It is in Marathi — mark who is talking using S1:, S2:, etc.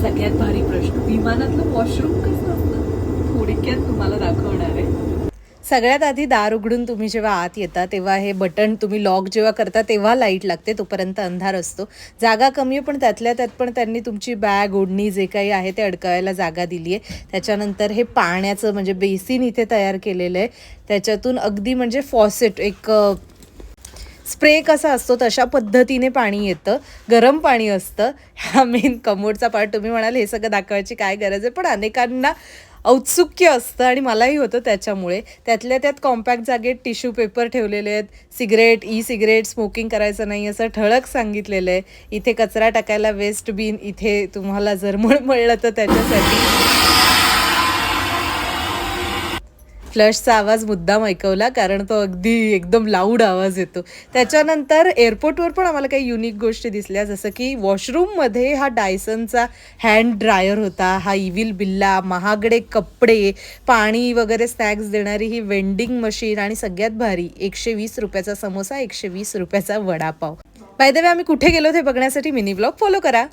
S1: सगळ्यात भारी प्रश्न. विमानातलं वॉशरूम कसं असतं? थोडक्यात तुम्हाला दाखवणार आहे.
S2: सगळ्यात आधी दार उघडून तुम्ही जेव्हा आत येता तेव्हा हे बटन तुम्ही लॉक जेव्हा करता तेव्हा लाइट लागते तोपर्यंत अंधार असतो. जागा कमी आहे पण त्यातल्या त्यात पण त्यांनी तुमची बॅग ओढणी जे काही आहे ते अडकवायला जागा दिली आहे. त्याच्यानंतर हे पाण्याचं म्हणजे बेसिन इथे तयार केलेलं आहे. त्याच्यातून अगदी म्हणजे फॉसेट एक स्प्रे कसा असतो तशा पद्धतीने पाणी येतं गरम पाणी असतं. हा मेन कमोडचा पार्ट तुम्ही म्हणाल हे सगळं दाखवायची काय गरज आहे? पण अनेकांना औत्सुक्य असतं आणि मलाही होतं त्याच्यामुळे. त्यातल्या त्यात कॉम्पॅक्ट जागेत टिश्यू पेपर ठेवलेले आहेत. सिगरेट ई सिगरेट स्मोकिंग करायचं नाही असं ठळक सांगितलेलं आहे. इथे कचरा टाकायला वेस्ट बिन इथे तुम्हाला जर मळमळलं तर त्याच्यासाठी फ्लशचा आवाज मुद्दाम ऐकवला कारण तो अगदी एकदम लाऊड आवाज येतो. त्याच्यानंतर एअरपोर्टवर पण आम्हाला काही युनिक गोष्टी दिसल्या जसं की वॉशरूममध्ये हा डायसनचा हँड ड्रायर होता हा इविल बिल्ला महागडे कपडे पाणी वगैरे स्नॅक्स देणारी ही वेंडिंग मशीन आणि सगळ्यात भारी एकशे वीस रुपयाचा समोसा एकशे वीस रुपयाचा वडापाव. बाय द वे आम्ही कुठे गेलो ते बघण्यासाठी मिनी ब्लॉग फॉलो करा.